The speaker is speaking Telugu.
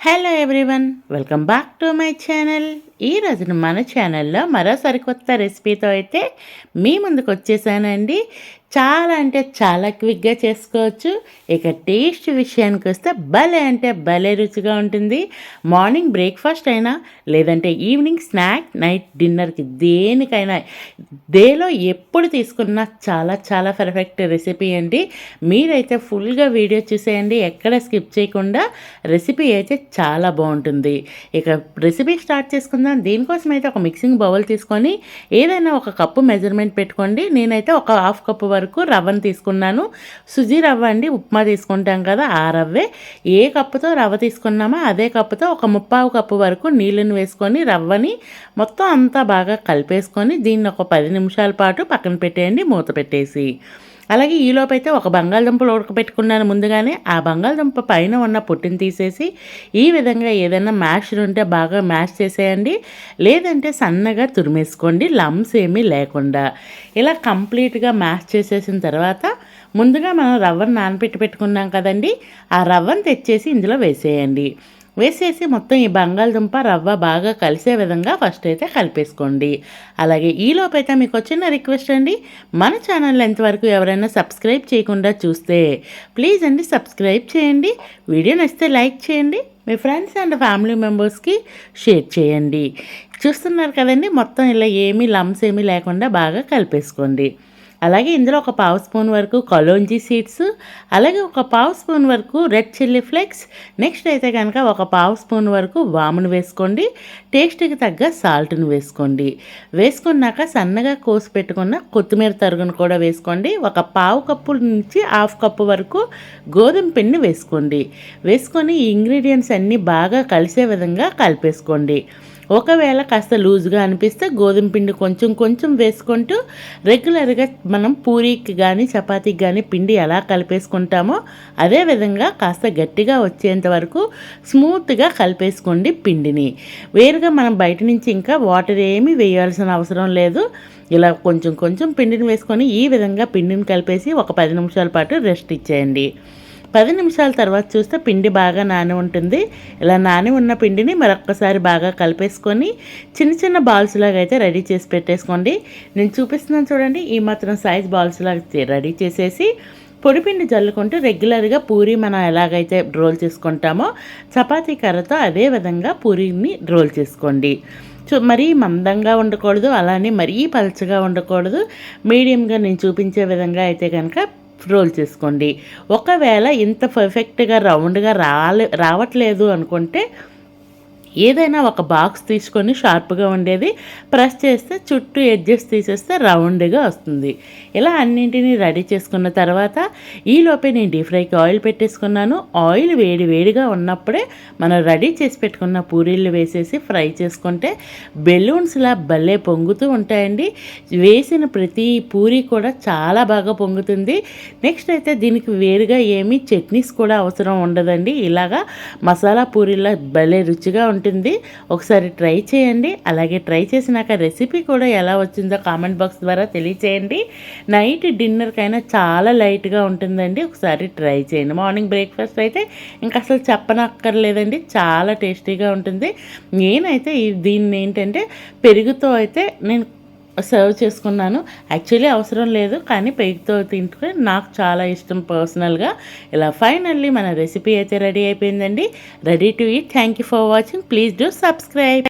Hello everyone welcome back to my channel ఈ రోజున మన ఛానల్లో మరో సరికొత్త రెసిపీతో అయితే మీ ముందుకు వచ్చేసానండి. చాలా అంటే చాలా క్విక్గా చేసుకోవచ్చు. ఇక టేస్ట్ విషయానికి వస్తే భలే అంటే భలే రుచిగా ఉంటుంది. మార్నింగ్ బ్రేక్ఫాస్ట్ అయినా లేదంటే ఈవినింగ్ స్నాక్ నైట్ డిన్నర్కి దేనికైనా దేలో ఎప్పుడు తీసుకున్నా చాలా చాలా పర్ఫెక్ట్ రెసిపీ అండి. మీరైతే ఫుల్గా వీడియో చూసేయండి. ఎక్కడ స్కిప్ చేయకుండా రెసిపీ అయితే చాలా బాగుంటుంది. ఇక రెసిపీ స్టార్ట్ చేసుకుందాం. దీనికోసం అయితే ఒక మిక్సింగ్ బౌల్ తీసుకొని ఏదైనా ఒక కప్పు మెజర్మెంట్ పెట్టుకోండి. నేనైతే ఒక హాఫ్ కప్పు వరకు వరకు రవ్వను తీసుకున్నాను. సుజీ రవ్వ అండి ఉప్మా తీసుకుంటాం కదా ఆ రవ్వే. ఏ కప్పుతో రవ్వ తీసుకున్నామో అదే కప్పుతో ఒక ముప్పావు కప్పు వరకు నీళ్ళని వేసుకొని రవ్వని మొత్తం అంతా బాగా కలిపేసుకొని దీన్ని ఒక పది నిమిషాల పాటు పక్కన పెట్టేయండి మూత పెట్టేసి. అలాగే ఈలోపైతే ఒక బంగాళదుంపలు ఉడకబెట్టుకున్నాను ముందుగానే. ఆ బంగాళదుంప పైన ఉన్న పొట్టిని తీసేసి ఈ విధంగా ఏదైనా మ్యాష్ ఉంటే బాగా మ్యాష్ చేసేయండి. లేదంటే సన్నగా తురిమేసుకోండి. లమ్స్ ఏమీ లేకుండా. ఇలా కంప్లీట్గా మ్యాష్ చేసేసిన తర్వాత ముందుగా మనం రవ్వను నానపెట్టి పెట్టుకున్నాం కదండి. ఆ రవ్వను తెచ్చేసి ఇందులో వేసేయండి. వేసేసి మొత్తం ఈ బంగాళదుంప రవ్వ బాగా కలిసే విధంగా ఫస్ట్ అయితే కలిపేసుకోండి. అలాగే ఈలోపైతే మీకు వచ్చిన రిక్వెస్ట్ అండి. మన ఛానల్ ఎంతవరకు ఎవరైనా సబ్స్క్రైబ్ చేయకుండా చూస్తే ప్లీజ్ అండి సబ్స్క్రైబ్ చేయండి. వీడియో నచ్చితే లైక్ చేయండి. మీ ఫ్రెండ్స్ అండ్ ఫ్యామిలీ మెంబర్స్కి షేర్ చేయండి. చూస్తున్నారు కదండి మొత్తం ఇలా ఏమీ లమ్స్ ఏమీ లేకుండా బాగా కలిపేసుకోండి. అలాగే ఇందులో ఒక పావు స్పూన్ వరకు కలోంజీ సీడ్స్ అలాగే ఒక పావు స్పూన్ వరకు రెడ్ చిల్లీ ఫ్లేక్స్. నెక్స్ట్ అయితే కనుక ఒక పావు స్పూన్ వరకు వామును వేసుకోండి. టేస్ట్కి తగ్గ సాల్ట్ను వేసుకోండి. వేసుకున్నాక సన్నగా కోసి పెట్టుకున్న కొత్తిమీర తరుగును కూడా వేసుకోండి. ఒక పావు కప్పు నుంచి హాఫ్ కప్పు వరకు గోధుమ పిండి వేసుకోండి. వేసుకొని ఈ ఇంగ్రీడియంట్స్ అన్నీ బాగా కలిసే విధంగా కలిపేసుకోండి. ఒకవేళ కాస్త లూజ్గా అనిపిస్తే గోధుమ పిండి కొంచెం కొంచెం వేసుకుంటూ రెగ్యులర్గా మనం పూరీకి కానీ చపాతీకి కానీ పిండి ఎలా కలిపేసుకుంటామో అదే విధంగా కాస్త గట్టిగా వచ్చేంత వరకు స్మూత్గా కలిపేసుకోండి పిండిని. వేరుగా మనం బయట నుంచి ఇంకా వాటర్ ఏమీ వేయాల్సిన అవసరం లేదు. ఇలా కొంచెం కొంచెం పిండిని వేసుకొని ఈ విధంగా పిండిని కలిపేసి ఒక పది నిమిషాల పాటు రెస్ట్ ఇచ్చేయండి. పది నిమిషాల తర్వాత చూస్తే పిండి బాగా నాని ఉంటుంది. ఇలా నాని ఉన్న పిండిని మరొక్కసారి బాగా కలిపేసుకొని చిన్న చిన్న బాల్స్ లాగా అయితే రెడీ చేసి పెట్టేసుకోండి. నేను చూపిస్తున్నాను చూడండి ఈ మాత్రం సైజ్ బాల్స్ లాగా రెడీ చేసేసి పొడిపిండి జల్లుకుంటూ రెగ్యులర్గా పూరి మనం ఎలాగైతే రోల్ చేసుకుంటామో చపాతీ కర్రతో అదే విధంగా పూరీని రోల్ చేసుకోండి. సో మరీ మందంగా ఉండకూడదు అలానే మరీ పలచగా ఉండకూడదు. మీడియంగా నేను చూపించే విధంగా అయితే కనుక రోల్ చేసుకోండి. ఒకవేళ ఇంత పర్ఫెక్ట్గా రౌండ్గా రాలే రావట్లేదు అనుకుంటే ఏదైనా ఒక బాక్స్ తీసుకొని షార్ప్గా ఉండేది. ప్రెస్ చేస్తే చుట్టూ ఎడ్జెస్ తీసేస్తే రౌండ్గా వస్తుంది. ఇలా అన్నింటినీ రెడీ చేసుకున్న తర్వాత ఈలోపే నేను డీప్ ఫ్రైకి ఆయిల్ పెట్టేసుకున్నాను. ఆయిల్ వేడి వేడిగా ఉన్నప్పుడే మనం రెడీ చేసి పెట్టుకున్న పూరీలు వేసేసి ఫ్రై చేసుకుంటే బెలూన్స్లా భలే పొంగుతూ ఉంటాయండి. వేసిన ప్రతి పూరి కూడా చాలా బాగా పొంగుతుంది. నెక్స్ట్ అయితే దీనికి వేరుగా ఏమీ చట్నీస్ కూడా అవసరం ఉండదండి. ఇలాగా మసాలా పూరీలా భలే రుచిగా ఉంటుంది ఉంటుంది. ఒకసారి ట్రై చేయండి. అలాగే ట్రై చేసినాక రెసిపీ కూడా ఎలా వచ్చిందో కామెంట్ బాక్స్ ద్వారా తెలియచేయండి. నైట్ డిన్నర్కైనా చాలా లైట్గా ఉంటుందండి. ఒకసారి ట్రై చేయండి. మార్నింగ్ బ్రేక్ఫాస్ట్ అయితే ఇంకా అసలు చెప్పనక్కర్లేదండి. చాలా టేస్టీగా ఉంటుంది. నేనైతే దీన్ని ఏంటంటే పెరుగుతో అయితే నేను సర్వ్ చేసుకున్నాను. యాక్చువల్లీ అవసరం లేదు కానీ పెరుగుతో తింటే నాకు చాలా ఇష్టం పర్సనల్గా. ఇలా ఫైనల్లీ మన రెసిపీ అయితే రెడీ అయిపోయిందండి. Ready to eat thank you for watching please do subscribe